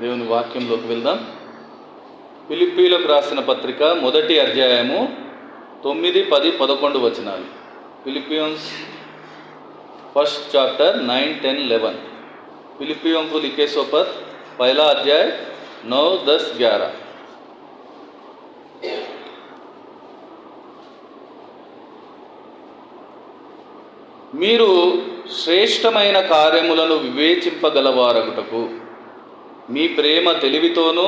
దేవుని వాక్యంలోకి వెళ్దాం ఫిలిప్పీలకు రాసిన పత్రిక మొదటి అధ్యాయము తొమ్మిది పది పదకొండు వచనాలు Philippians first chapter nine ten eleven फिलिपियों को लिखे सो पर पहला अध्याय नौ दस ग्यारह మీరు శ్రేష్టమైన కార్యములను వివేచింపగలవారగుటకు మీ ప్రేమ తెలివితోనూ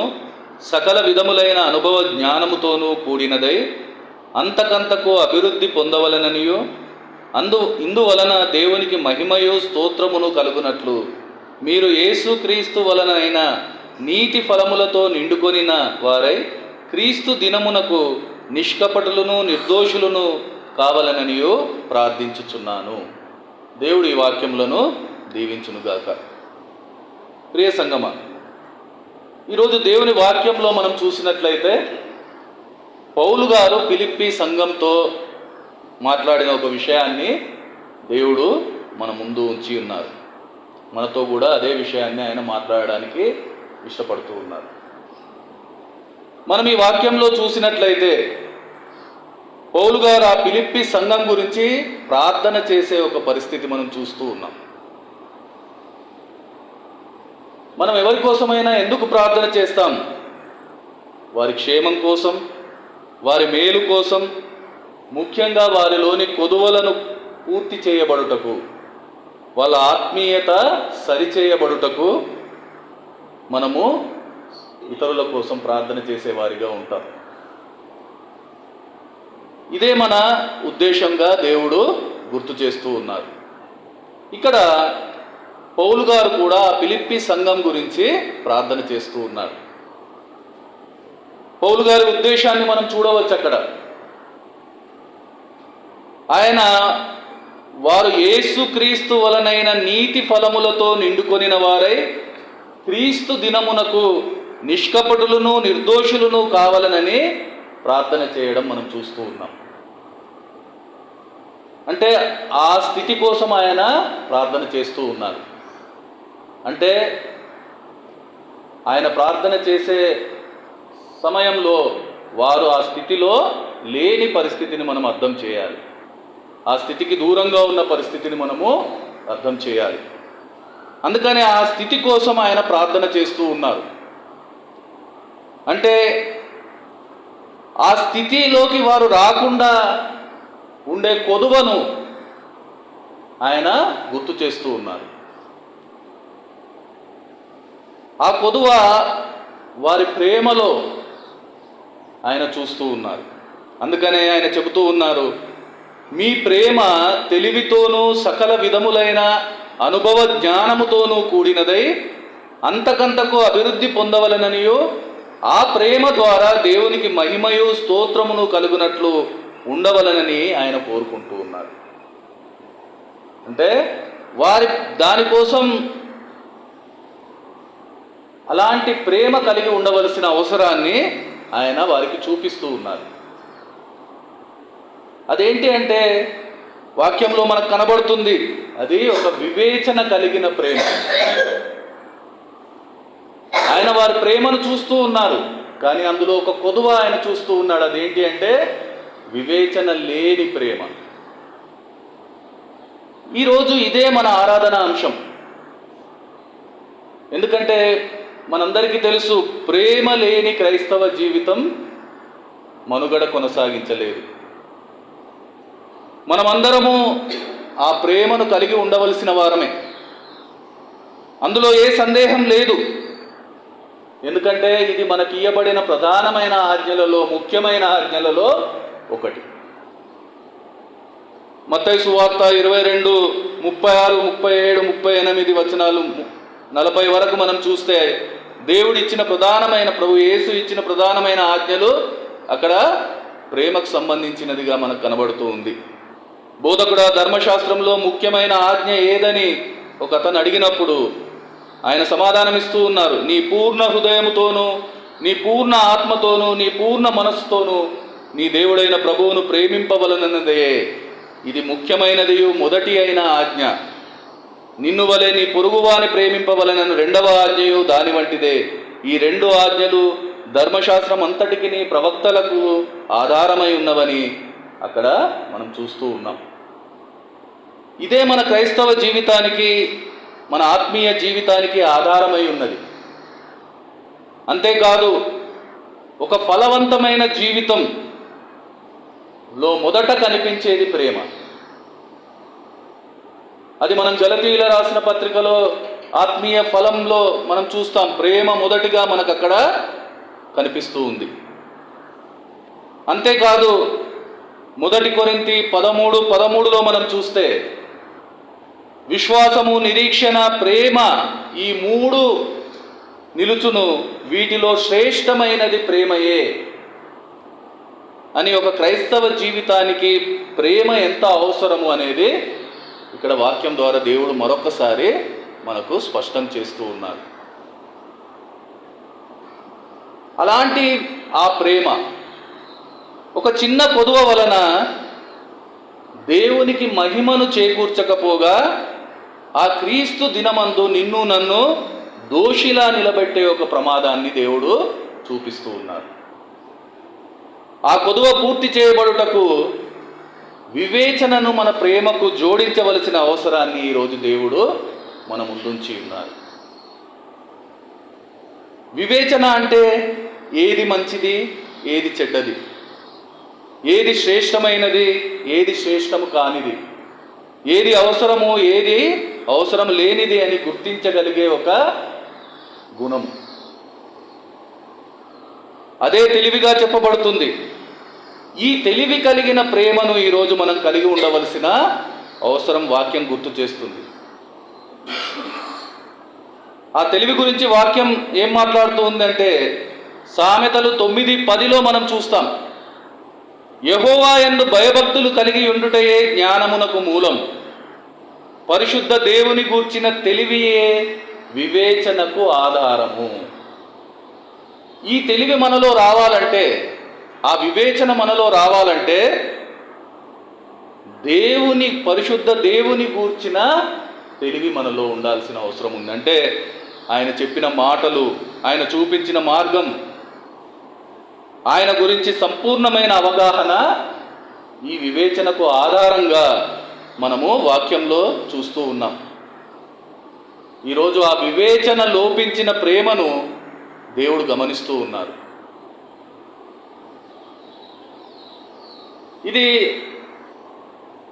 సకల విధములైన అనుభవ జ్ఞానముతోనూ కూడినదై అంతకంతకు అభివృద్ధి పొందవలననియో అందు ఇందువలన దేవునికి మహిమయు స్తోత్రమును కలుగునట్లు మీరు యేసుక్రీస్తు వలనైనా నీతి ఫలములతో నిండుకొనిన వారై క్రీస్తు దినమునకు నిష్కపటులను నిర్దోషులను కావలననియో ప్రార్థించుచున్నాను. దేవుడి ఈ వాక్యములను దీవించునుగాక. ప్రియ సంగమ ఈరోజు దేవుని వాక్యంలో మనం చూసినట్లయితే పౌలు గారు పిలిప్పి సంఘంతో మాట్లాడిన ఒక విషయాన్ని దేవుడు మన ముందు ఉంచి ఉన్నారు. మనతో కూడా అదే విషయాన్ని ఆయన మాట్లాడడానికి ఇష్టపడుతూ ఉన్నారు. మనం ఈ వాక్యంలో చూసినట్లయితే పౌలు గారు ఆ పిలిప్పి సంఘం గురించి ప్రార్థన చేసే ఒక పరిస్థితి మనం చూస్తూ ఉన్నాం. మనం ఎవరి కోసమైనా ఎందుకు ప్రార్థన చేస్తాం? వారి క్షేమం కోసం వారి మేలు కోసం ముఖ్యంగా వారిలోని కొదువలను పూర్తి చేయబడుటకు వాళ్ళ ఆత్మీయత సరిచేయబడుటకు మనము ఇతరుల కోసం ప్రార్థన చేసేవారిగా ఉంటాం. ఇదే మన ఉద్దేశంగా దేవుడు గుర్తు చేస్తూ ఉన్నారు. ఇక్కడ పౌలు గారు కూడా పిలిప్పి సంఘం గురించి ప్రార్థన చేస్తూ ఉన్నారు. పౌలు గారి ఉద్దేశాన్ని మనం చూడవచ్చు అక్కడ. ఆయన వారు ఏసుక్రీస్తు వలనైన నీతి ఫలములతో నిండుకొనిన వారై క్రీస్తు దినమునకు నిష్కపటులను నిర్దోషులను కావాలనని ప్రార్థన చేయడం మనం చూస్తూ ఉన్నాం. అంటే ఆ స్థితి కోసం ఆయన ప్రార్థన చేస్తూ ఉన్నారు. అంటే ఆయన ప్రార్థన చేసే సమయంలో వారు ఆ స్థితిలో లేని పరిస్థితిని మనం అర్థం చేయాలి. ఆ స్థితికి దూరంగా ఉన్న పరిస్థితిని మనము అర్థం చేయాలి. అందుకని ఆ స్థితి కోసం ఆయన ప్రార్థన చేస్తూ ఉన్నారు. అంటే ఆ స్థితిలోకి వారు రాకుండా ఉండే కొదువను ఆయన గుర్తు చేస్తూ ఉన్నారు. ఆ కొదువ వారి ప్రేమలో ఆయన చూస్తూ ఉన్నారు. అందుకనే ఆయన చెబుతూ ఉన్నారు మీ ప్రేమ తెలివితోనూ సకల విధములైన అనుభవ జ్ఞానముతోనూ కూడినదై అంతకంతకు అభివృద్ధి పొందవలననియో ఆ ప్రేమ ద్వారా దేవునికి మహిమయు స్తోత్రమును కలుగునట్లు ఉండవలనని ఆయన కోరుకుంటూ ఉన్నారు. అంటే వారి దానికోసం అలాంటి ప్రేమ కలిగి ఉండవలసిన అవసరాన్ని ఆయన వారికి చూపిస్తూ ఉన్నారు. అదేంటి అంటే వాక్యంలో మనకు కనబడుతుంది అది ఒక వివేచన కలిగిన ప్రేమ. ఆయన వారి ప్రేమను చూస్తూ ఉన్నారు కానీ అందులో ఒక కొదువ ఆయన చూస్తూ ఉన్నాడు. అదేంటి అంటే వివేచన లేని ప్రేమ. ఈరోజు ఇదే మన ఆరాధన అంశం. ఎందుకంటే మనందరికీ తెలుసు ప్రేమ లేని క్రైస్తవ జీవితం మనుగడ కొనసాగించలేదు. మనమందరము ఆ ప్రేమను కలిగి ఉండవలసిన వారమే. అందులో ఏ సందేహం లేదు. ఎందుకంటే ఇది మనకి ఇయ్యబడిన ప్రధానమైన ఆజ్ఞలలో ముఖ్యమైన ఆజ్ఞలలో ఒకటి. మత్తైసు సువార్త ఇరవై రెండు ముప్పై ఆరు ముప్పై ఏడు ముప్పై ఎనిమిది వచనాలు నలభై వరకు మనం చూస్తే దేవుడు ఇచ్చిన ప్రధానమైన ప్రభు యేసు ఇచ్చిన ప్రధానమైన ఆజ్ఞలు అక్కడ ప్రేమకు సంబంధించినదిగా మనకు కనబడుతూ ఉంది. బోధకుడు ధర్మశాస్త్రంలో ముఖ్యమైన ఆజ్ఞ ఏదని ఒక అతను అడిగినప్పుడు ఆయన సమాధానమిస్తూ ఉన్నారు. నీ పూర్ణ హృదయముతోనూ నీ పూర్ణ ఆత్మతోనూ నీ పూర్ణ మనస్సుతోనూ నీ దేవుడైన ప్రభువును ప్రేమింపవలనదే ఇది ముఖ్యమైనది మొదటి అయిన ఆజ్ఞ. నిన్ను వలె నీ పొరుగువాని ప్రేమింపవలనను రెండవ ఆజ్ఞయు దాని వంటిదే. ఈ రెండు ఆజ్ఞలు ధర్మశాస్త్రం అంతటికి నీ ప్రవక్తలకు ఆధారమై ఉన్నవని అక్కడ మనం చూస్తూ ఉన్నాం. ఇదే మన క్రైస్తవ జీవితానికి మన ఆత్మీయ జీవితానికి ఆధారమై ఉన్నది. అంతేకాదు ఒక ఫలవంతమైన జీవితం లో మొదట కనిపించేది ప్రేమ. అది మనం జలపీల రాసిన పత్రికలో ఆత్మీయ ఫలంలో మనం చూస్తాం. ప్రేమ మొదటిగా మనకు అక్కడ కనిపిస్తూ ఉంది. అంతేకాదు మొదటి కొరింతి పదమూడు పదమూడులో మనం చూస్తే విశ్వాసము నిరీక్షణ ప్రేమ ఈ మూడు నిలుచును. వీటిలో శ్రేష్టమైనది ప్రేమయే అని ఒక క్రైస్తవ జీవితానికి ప్రేమ ఎంత అవసరము అనేది ఇక్కడ వాక్యం ద్వారా దేవుడు మరొకసారి మనకు స్పష్టం చేస్తూ ఉన్నారు. అలాంటి ఆ ప్రేమ ఒక చిన్న కొదువ వలన దేవునికి మహిమను చేకూర్చకపోగా ఆ క్రీస్తు దినమందు నిన్ను నన్ను దోషిలా నిలబెట్టే ఒక ప్రమాదాన్ని దేవుడు చూపిస్తూ ఉన్నారు. ఆ కొదువ పూర్తి చేయబడుటకు వివేచనను మన ప్రేమకు జోడించవలసిన అవసరాన్ని ఈరోజు దేవుడు మన ముందుంచి ఉన్నారు. వివేచన అంటే ఏది మంచిది ఏది చెడ్డది? ఏది శ్రేష్టమైనది ఏది శ్రేష్టము కానిది? ఏది అవసరము ఏది అవసరం లేనిది అని గుర్తించగలిగే ఒక గుణం అదే తెలివిగా చెప్పబడుతుంది. ఈ తెలివి కలిగిన ప్రేమను ఈరోజు మనం కలిగి ఉండవలసిన అవసరం వాక్యం గుర్తు చేస్తుంది. ఆ తెలివి గురించి వాక్యం ఏం మాట్లాడుతూ ఉందంటే సామెతలు తొమ్మిది పదిలో మనం చూస్తాం. యహోవా ఎందు భయభక్తులు కలిగి ఉండుటయే జ్ఞానమునకు మూలం. పరిశుద్ధ దేవుని గూర్చిన తెలివియే వివేచనకు ఆధారము. ఈ తెలివి మనలో రావాలంటే ఆ వివేచన మనలో రావాలంటే దేవుని పరిశుద్ధ దేవుని గూర్చిన తెలివి మనలో ఉండాల్సిన అవసరం ఉంది. అంటే ఆయన చెప్పిన మాటలు ఆయన చూపించిన మార్గం ఆయన గురించి సంపూర్ణమైన అవగాహన ఈ వివేచనకు ఆధారంగా మనము వాక్యంలో చూస్తూ ఉన్నాం. ఈరోజు ఆ వివేచన లోపించిన ప్రేమను దేవుడు గమనిస్తూ ఉన్నారు. ఇది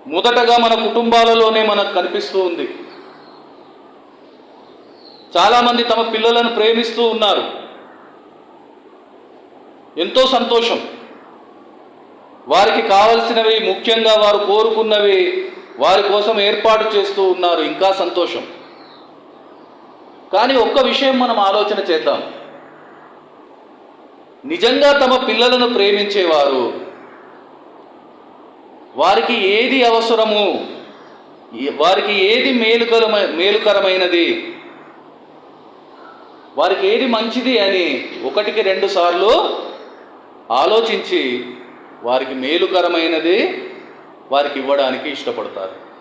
మొదటగా మన కుటుంబాలలోనే మనకు కనిపిస్తూ ఉంది. చాలామంది తమ పిల్లలను ప్రేమిస్తూ ఉన్నారు. ఎంతో సంతోషం. వారికి కావలసినవి ముఖ్యంగా వారు కోరుకున్నవి వారి కోసం ఏర్పాటు చేస్తూ ఉన్నారు. ఇంకా సంతోషం. కానీ ఒక్క విషయం మనం ఆలోచన చేద్దాం. నిజంగా తమ పిల్లలను ప్రేమించేవారు వారికి ఏది అవసరము? వారికి ఏది మేలుకరమై మేలుకరమైనది? వారికి ఏది మంచిది అని ఒకటికి రెండు సార్లు ఆలోచించి వారికి మేలుకరమైనది వారికి ఇవ్వడానికి ఇష్టపడతారు.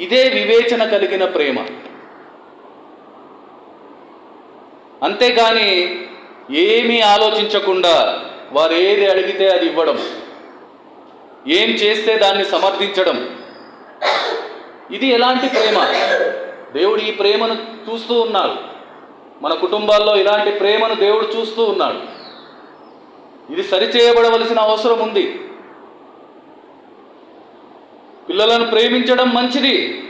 ఇదే వివేచన కలిగిన ప్రేమ. అంతేగాని ఏమీ ఆలోచించకుండా వారు ఏది అడిగితే అది ఇవ్వడం. ఏం చేస్తే దాన్ని సమర్థించడం? ఇది ఎలాంటి ప్రేమ? దేవుడు ఈ ప్రేమను చూస్తూ ఉన్నాడు. మన కుటుంబాల్లో ఇలాంటి ప్రేమను దేవుడు చూస్తూ ఉన్నాడు. ఇది సరిచేయబడవలసిన అవసరం ఉంది. పిల్లలను ప్రేమించడం మంచిది.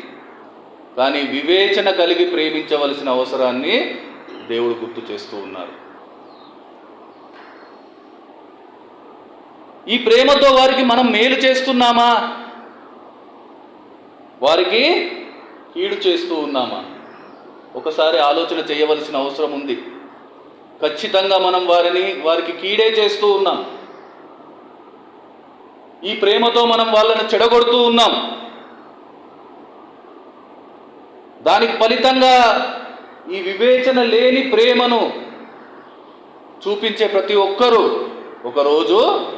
కానీ వివేచన కలిగి ప్రేమించవలసిన అవసరాన్ని దేవుడు గుర్తు చేస్తూ ఉన్నారు. ఈ ప్రేమతో వారికి మనం మేలు చేస్తున్నామా? వారికి కీడు చేస్తూ ఉన్నామా? ఒకసారి ఆలోచన చేయవలసిన అవసరం ఉంది. ఖచ్చితంగా మనం వారిని వారికి కీడే చేస్తూ ఉన్నాం. ఈ ప్రేమతో మనం వాళ్ళని చెడగొడుతూ ఉన్నాం. దానికి ఫలితంగా ఈ వివేచన లేని ప్రేమను చూపించే ప్రతి ఒక్కరూ ఒకరోజు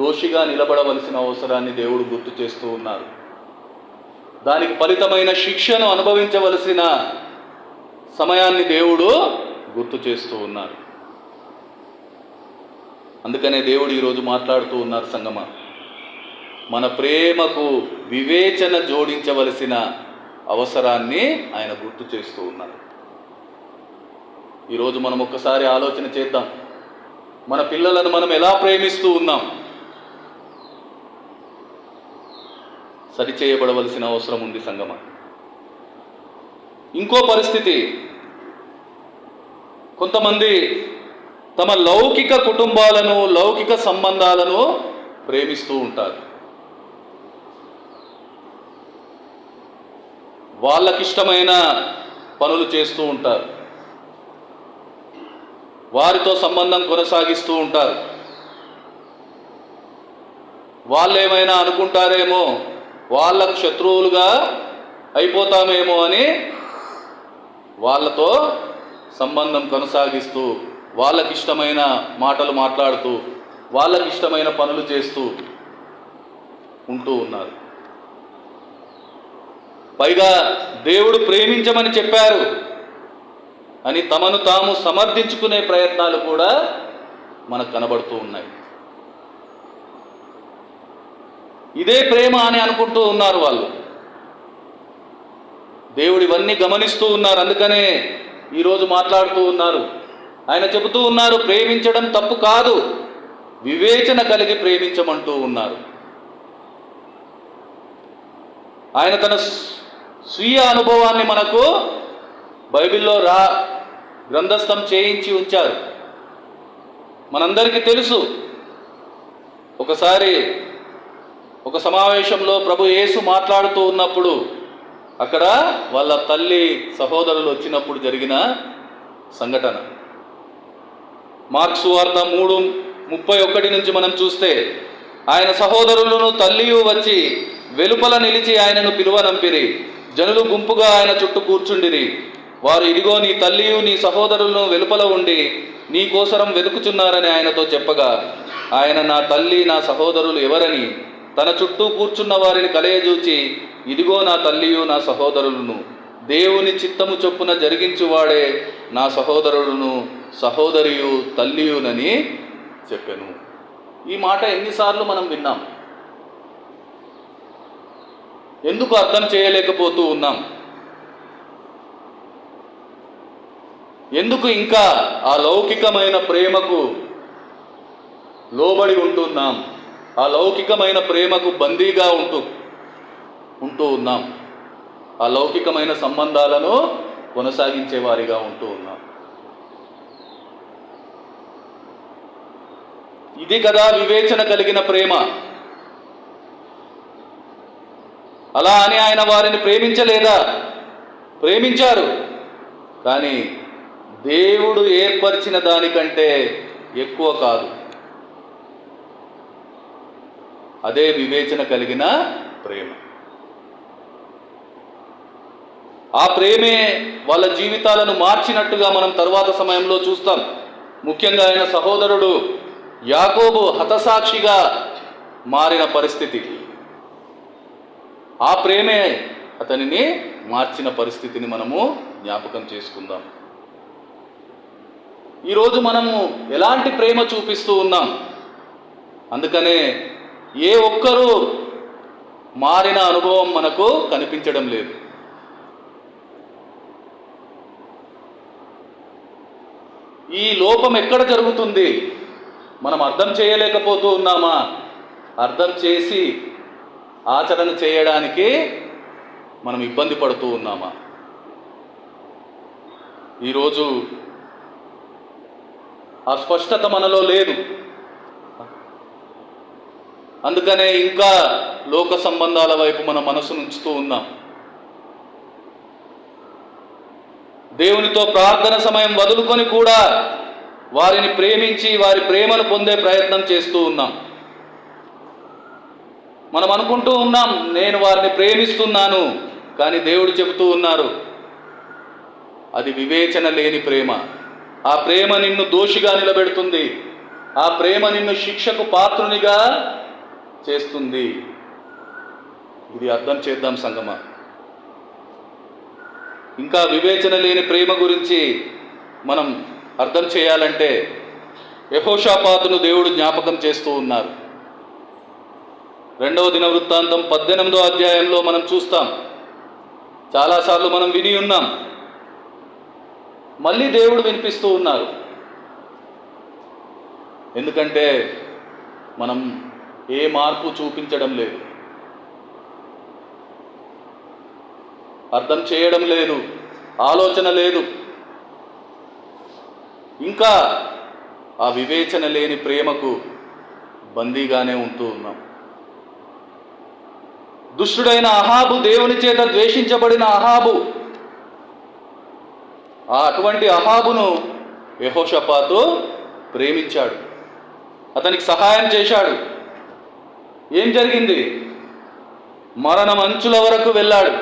దోషిగా నిలబడవలసిన అవసరాన్ని దేవుడు గుర్తు చేస్తూ ఉన్నారు. దానికి ఫలితమైన శిక్షను అనుభవించవలసిన సమయాన్ని దేవుడు గుర్తు చేస్తూ ఉన్నారు. అందుకనే దేవుడు ఈరోజు మాట్లాడుతూ ఉన్నారు సంగమ. మన ప్రేమకు వివేచన జోడించవలసిన అవసరాన్ని ఆయన గుర్తు చేస్తూ ఉన్నారు. ఈరోజు మనం ఒక్కసారి ఆలోచన చేద్దాం. మన పిల్లలను మనం ఎలా ప్రేమిస్తూ ఉన్నాం? సరిచేయబడవలసిన అవసరం ఉంది సంగమ. ఇంకో పరిస్థితి కొంతమంది తమ లౌకిక కుటుంబాలను లౌకిక సంబంధాలను ప్రేమిస్తూ ఉంటారు. వాళ్ళకిష్టమైన పనులు చేస్తూ ఉంటారు. వారితో సంబంధం కొనసాగిస్తూ ఉంటారు. వాళ్ళు ఏమైనా అనుకుంటారేమో వాళ్ళకు శత్రువులుగా అయిపోతామేమో అని వాళ్ళతో సంబంధం కొనసాగిస్తూ వాళ్ళకి ఇష్టమైన మాటలు మాట్లాడుతూ వాళ్ళకి ఇష్టమైన పనులు చేస్తూ ఉంటూ ఉన్నారు. పైగా దేవుడు ప్రేమించమని చెప్పారు అని తమను తాము సమర్థించుకునే ప్రయత్నాలు కూడా మనకు కనబడుతూ ఉన్నాయి. ఇదే ప్రేమ అని అనుకుంటూ ఉన్నారు వాళ్ళు. దేవుడు ఇవన్నీ గమనిస్తూ ఉన్నారు. అందుకనే ఈరోజు మాట్లాడుతూ ఉన్నారు. ఆయన చెబుతూ ఉన్నారు ప్రేమించడం తప్పు కాదు వివేచన కలిగి ప్రేమించమంటూ ఉన్నారు. ఆయన తన స్వీయ అనుభవాన్ని మనకు బైబిల్లో రా గ్రంథస్థం చేయించి ఉంచారు. మనందరికీ తెలుసు. ఒకసారి ఒక సమావేశంలో ప్రభు యేసు మాట్లాడుతూ ఉన్నప్పుడు అక్కడ వాళ్ళ తల్లి సహోదరులు వచ్చినప్పుడు జరిగిన సంఘటన. మార్క్స్ వార్త మూడు ముప్పై ఒకటి నుంచి మనం చూస్తే ఆయన సహోదరులను తల్లియు వచ్చి వెలుపల నిలిచి ఆయనను పిలువనంపిరి జనులు గుంపుగా ఆయన చుట్టూ కూర్చుండిరి. వారు ఇదిగో నీ తల్లియు నీ సహోదరులను వెలుపల ఉండి నీ కోసరం వెతుకుచున్నారని ఆయనతో చెప్పగా ఆయన నా తల్లి నా సహోదరులు ఎవరని తన చుట్టూ కూర్చున్న వారిని కలయజూచి ఇదిగో నా తల్లియు నా సహోదరులను దేవుని చిత్తము చొప్పున జరిగించువాడే నా సహోదరులను సహోదరియు తల్లియునని చెప్పాను. ఈ మాట ఎన్నిసార్లు మనం విన్నాం. ఎందుకు అర్థం చేయలేకపోతూ ఉన్నాం? ఎందుకు ఇంకా ఆ లౌకికమైన ప్రేమకు లోబడి ఉంటున్నాం? ఆ లౌకికమైన ప్రేమకు బందీగా ఉంటూ ఉంటూ ఉన్నాం. ఆ లౌకికమైన సంబంధాలను కొనసాగించే వారిగా ఉంటూ ఉన్నాం. ఇది కదా వివేచన కలిగిన ప్రేమ. అలా అని ఆయన వారిని ప్రేమించలేదా? ప్రేమించారు. కానీ దేవుడు ఏర్పరిచిన దానికంటే ఎక్కువ కాదు. అదే వివేచన కలిగిన ప్రేమ. ఆ ప్రేమే వాళ్ళ జీవితాలను మార్చినట్టుగా మనం తరువాత సమయంలో చూస్తాం. ముఖ్యంగా ఆయన సహోదరుడు యాకోబు హతసాక్షిగా మారిన పరిస్థితి. ఆ ప్రేమే అతనిని మార్చిన పరిస్థితిని మనము జ్ఞాపకం చేసుకుందాం. ఈరోజు మనము ఎలాంటి ప్రేమ చూపిస్తూ ఉన్నాం? అందుకనే ఏ ఒక్కరూ మారిన అనుభవం మనకు కనిపించడం లేదు. ఈ లోపం ఎక్కడ జరుగుతుంది? మనం అర్థం చేయలేకపోతూ ఉన్నామా? అర్థం చేసి ఆచరణ చేయడానికి మనం ఇబ్బంది పడుతూ ఉన్నామా? ఈరోజు అస్పష్టత మనలో లేదు. అందుకనే ఇంకా లోక సంబంధాల వైపు మన మనసును ఉంచుతూ ఉన్నాం. దేవునితో ప్రార్థన సమయం వదులుకొని కూడా వారిని ప్రేమించి వారి ప్రేమను పొందే ప్రయత్నం చేస్తూ ఉన్నాం. మనం అనుకుంటూ ఉన్నాం నేను వారిని ప్రేమిస్తున్నాను కానీ దేవుడు చెబుతూ ఉన్నారు అది వివేచన లేని ప్రేమ. ఆ ప్రేమ నిన్ను దోషిగా నిలబెడుతుంది. ఆ ప్రేమ నిన్ను శిక్షకు పాత్రునిగా చేస్తుంది. ఇది అర్థం చేద్దాం సంగమ. ఇంకా వివేచన లేని ప్రేమ గురించి మనం అర్థం చేయాలంటే యహోషాపాతును దేవుడు జ్ఞాపకం చేస్తూ ఉన్నారు. రెండవ దిన వృత్తాంతం పద్దెనిమిదో అధ్యాయంలో మనం చూస్తాం. చాలాసార్లు మనం విని ఉన్నాం. మళ్ళీ దేవుడు వినిపిస్తూ ఉన్నారు. ఎందుకంటే మనం ఏ మార్పు చూపించడం లేదు. అర్థం చేయడం లేదు. ఆలోచన లేదు. ఇంకా ఆ వివేచన లేని ప్రేమకు బందీగానే ఉంటూ ఉన్నాం. దుష్టుడైన అహాబు దేవుని చేత ద్వేషించబడిన అహాబు ఆ అటువంటి అహాబును యహోషపాతు ప్రేమించాడు. అతనికి సహాయం చేశాడు. ఏం జరిగింది? మరణం అంచుల వరకు వెళ్ళాడు.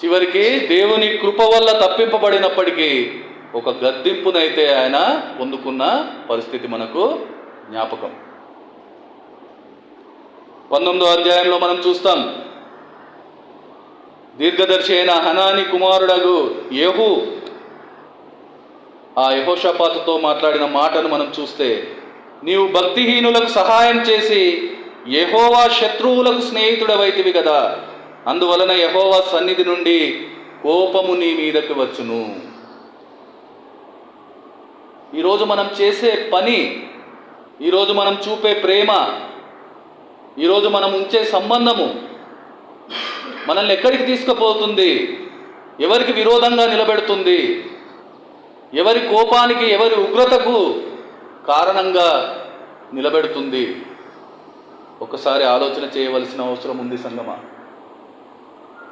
చివరికి దేవుని కృప వల్ల తప్పింపబడినప్పటికీ ఒక గద్దింపునైతే ఆయన పొందుకున్న పరిస్థితి మనకు జ్ఞాపకం. పంతొమ్మిదో అధ్యాయంలో మనం చూస్తాం. దీర్ఘదర్శి అయిన హనాని కుమారుడగు యహు ఆ యహోషపాతుతో మాట్లాడిన మాటను మనం చూస్తే నీవు భక్తిహీనులకు సహాయం చేసి యహోవా శత్రువులకు స్నేహితుడవైతివి కదా. అందువలన యహోవా సన్నిధి నుండి కోపము నీ మీదకి వచ్చును. ఈరోజు మనం చేసే పని ఈరోజు మనం చూపే ప్రేమ ఈరోజు మనం ఉంచే సంబంధము మనల్ని ఎక్కడికి తీసుకుపోతుంది? ఎవరికి విరోధంగా నిలబెడుతుంది? ఎవరి కోపానికి ఎవరి ఉగ్రతకు కారణంగా నిలబెడుతుంది? ఒకసారి ఆలోచన చేయవలసిన అవసరం ఉంది సంగమ.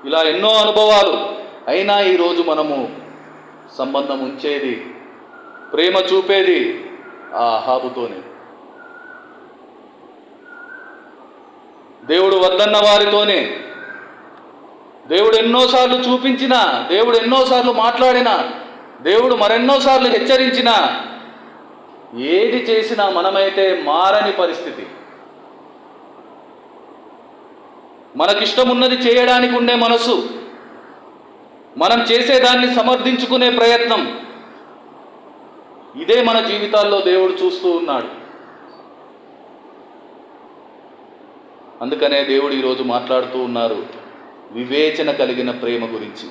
ఇలా ఎన్నో అనుభవాలు అయినా ఈరోజు మనము సంబంధం ఉంచేది ప్రేమ చూపేది ఆ అహాబుతోనే. దేవుడు వద్దన్న వారితోనే. దేవుడు ఎన్నోసార్లు చూపించిన దేవుడు ఎన్నోసార్లు మాట్లాడిన దేవుడు మరెన్నోసార్లు హెచ్చరించిన ఏది చేసినా మనమైతే మారని పరిస్థితి. మనకిష్టమున్నది చేయడానికి ఉండే మనసు. మనం చేసేదాన్ని సమర్థించుకునే ప్రయత్నం. ఇదే మన జీవితాల్లో దేవుడు చూస్తూ ఉన్నాడు. అందుకనే దేవుడు ఈరోజు మాట్లాడుతూ ఉన్నారు వివేచన కలిగిన ప్రేమ గురించి.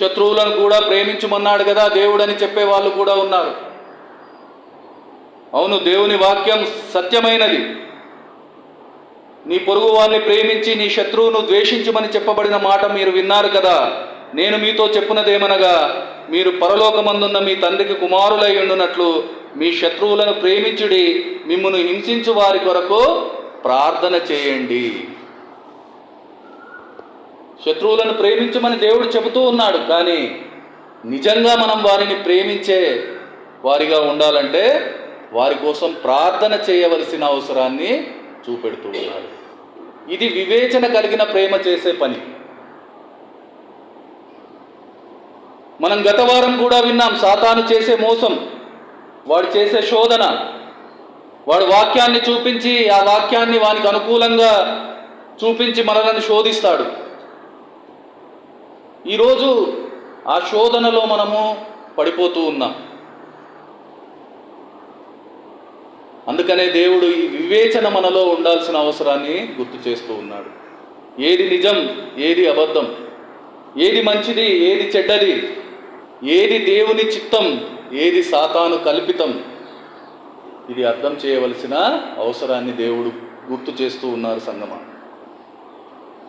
శత్రువులను కూడా ప్రేమించమన్నాడు కదా దేవుడని చెప్పే వాళ్ళు కూడా ఉన్నారు. అవును దేవుని వాక్యం సత్యమైనది. నీ పొరుగు వారిని ప్రేమించి నీ శత్రువును ద్వేషించమని చెప్పబడిన మాట మీరు విన్నారు కదా. నేను మీతో చెప్పున్నదేమనగా మీరు పరలోకమందున్న మీ తండ్రికి కుమారులై ఉండునట్లు మీ శత్రువులను ప్రేమించుడి మిమ్మును హింసించు వారి కొరకు ప్రార్థన చేయండి. శత్రువులను ప్రేమించమని దేవుడు చెబుతూ ఉన్నాడు కానీ నిజంగా మనం వారిని ప్రేమించే వారిగా ఉండాలంటే వారి కోసం ప్రార్థన చేయవలసిన అవసరాన్ని చూపెడుతూ ఉన్నాడు. ఇది వివేచన కలిగిన ప్రేమ చేసే పని. మనం గత వారం కూడా విన్నాం సాతాను చేసే మోసం వాడు చేసే శోధన. వాడు వాక్యాన్ని చూపించి ఆ వాక్యాన్ని వానికి అనుకూలంగా చూపించి మనల్ని శోధిస్తాడు. ఈరోజు ఆ శోధనలో మనము పడిపోతూ ఉన్నాం. అందుకనే దేవుడు ఈ వివేచన మనలో ఉండాల్సిన అవసరాన్ని గుర్తు చేస్తూ ఉన్నాడు. ఏది నిజం ఏది అబద్ధం ఏది మంచిది ఏది చెడ్డది ఏది దేవుని చిత్తం ఏది సాతాను కల్పితం ఇది అర్థం చేయవలసిన అవసరాన్ని దేవుడు గుర్తు చేస్తూ ఉన్నారు సంగమ.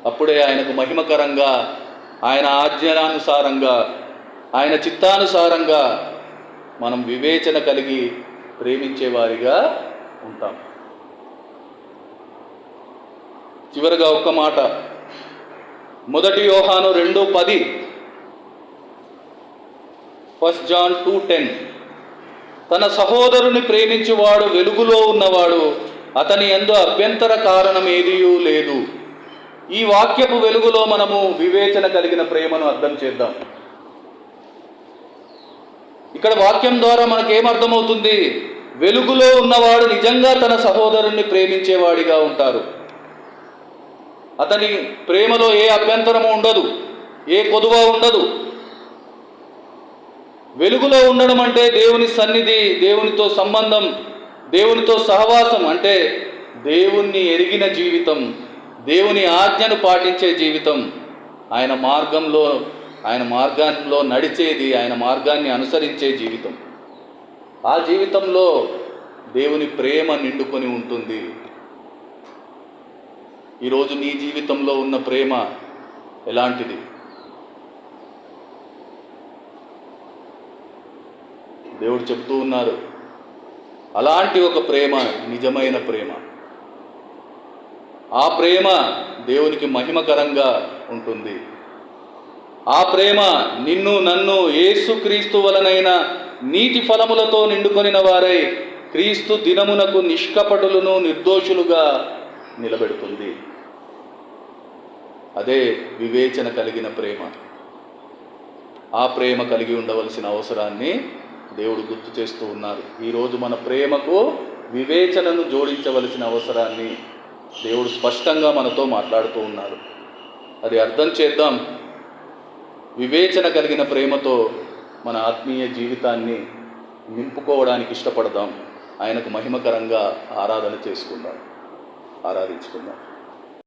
అప్పుడే ఆయనకు మహిమకరంగా ఆయన ఆజ్ఞానుసారంగా ఆయన చిత్తానుసారంగా మనం వివేచన కలిగి ప్రేమించేవారిగా ఉంటాం. చివరిగా ఒక్క మాట. మొదటి యోహాను రెండు పది. ఫస్ట్ జాన్ టూ టెన్ తన సహోదరుని ప్రేమించువాడు వెలుగులో ఉన్నవాడు అతని ఎందు అభ్యంతర కారణం ఏదియూ లేదు. ఈ వాక్యపు వెలుగులో మనము వివేచన కలిగిన ప్రేమను అర్థం చేద్దాం. ఇక్కడ వాక్యం ద్వారా మనకేమర్థమవుతుంది వెలుగులో ఉన్నవాడు నిజంగా తన సహోదరుణ్ణి ప్రేమించేవాడిగా ఉంటారు అతని ప్రేమలో ఏ అభ్యంతరము ఉండదు ఏ కొదువ ఉండదు. వెలుగులో ఉండడం అంటే దేవుని సన్నిధి దేవునితో సంబంధం దేవునితో సహవాసం అంటే దేవుణ్ణి ఎరిగిన జీవితం దేవుని ఆజ్ఞను పాటించే జీవితం. ఆయన మార్గంలో ఆయన మార్గంలో నడిచేది ఆయన మార్గాన్ని అనుసరించే జీవితం. ఆ జీవితంలో దేవుని ప్రేమ నిండుకొని ఉంటుంది. ఈరోజు నీ జీవితంలో ఉన్న ప్రేమ ఎలాంటిది? దేవుడు చెప్తూ ఉన్నారు. అలాంటి ఒక ప్రేమ నిజమైన ప్రేమ. ఆ ప్రేమ దేవునికి మహిమకరంగా ఉంటుంది. ఆ ప్రేమ నిన్ను నన్ను యేసుక్రీస్తు వలనైనా నీతి ఫలములతో నిండుకొనిన వారై క్రీస్తు దినమునకు నిష్కపటులను నిర్దోషులుగా నిలబెడుతుంది. అదే వివేచన కలిగిన ప్రేమ. ఆ ప్రేమ కలిగి ఉండవలసిన అవసరాన్ని దేవుడు గుర్తు చేస్తూ ఉన్నారు. ఈరోజు మన ప్రేమకు వివేచనను జోడించవలసిన అవసరాన్ని దేవుడు స్పష్టంగా మనతో మాట్లాడుతూ ఉన్నారు. అది అర్థం చేద్దాం. వివేచన కలిగిన ప్రేమతో మన ఆత్మీయ జీవితాన్ని నింపుకోవడానికి ఇష్టపడదాం. ఆయనకు మహిమకరంగా ఆరాధన చేసుకుందాం. ఆరాధించుకుందాం.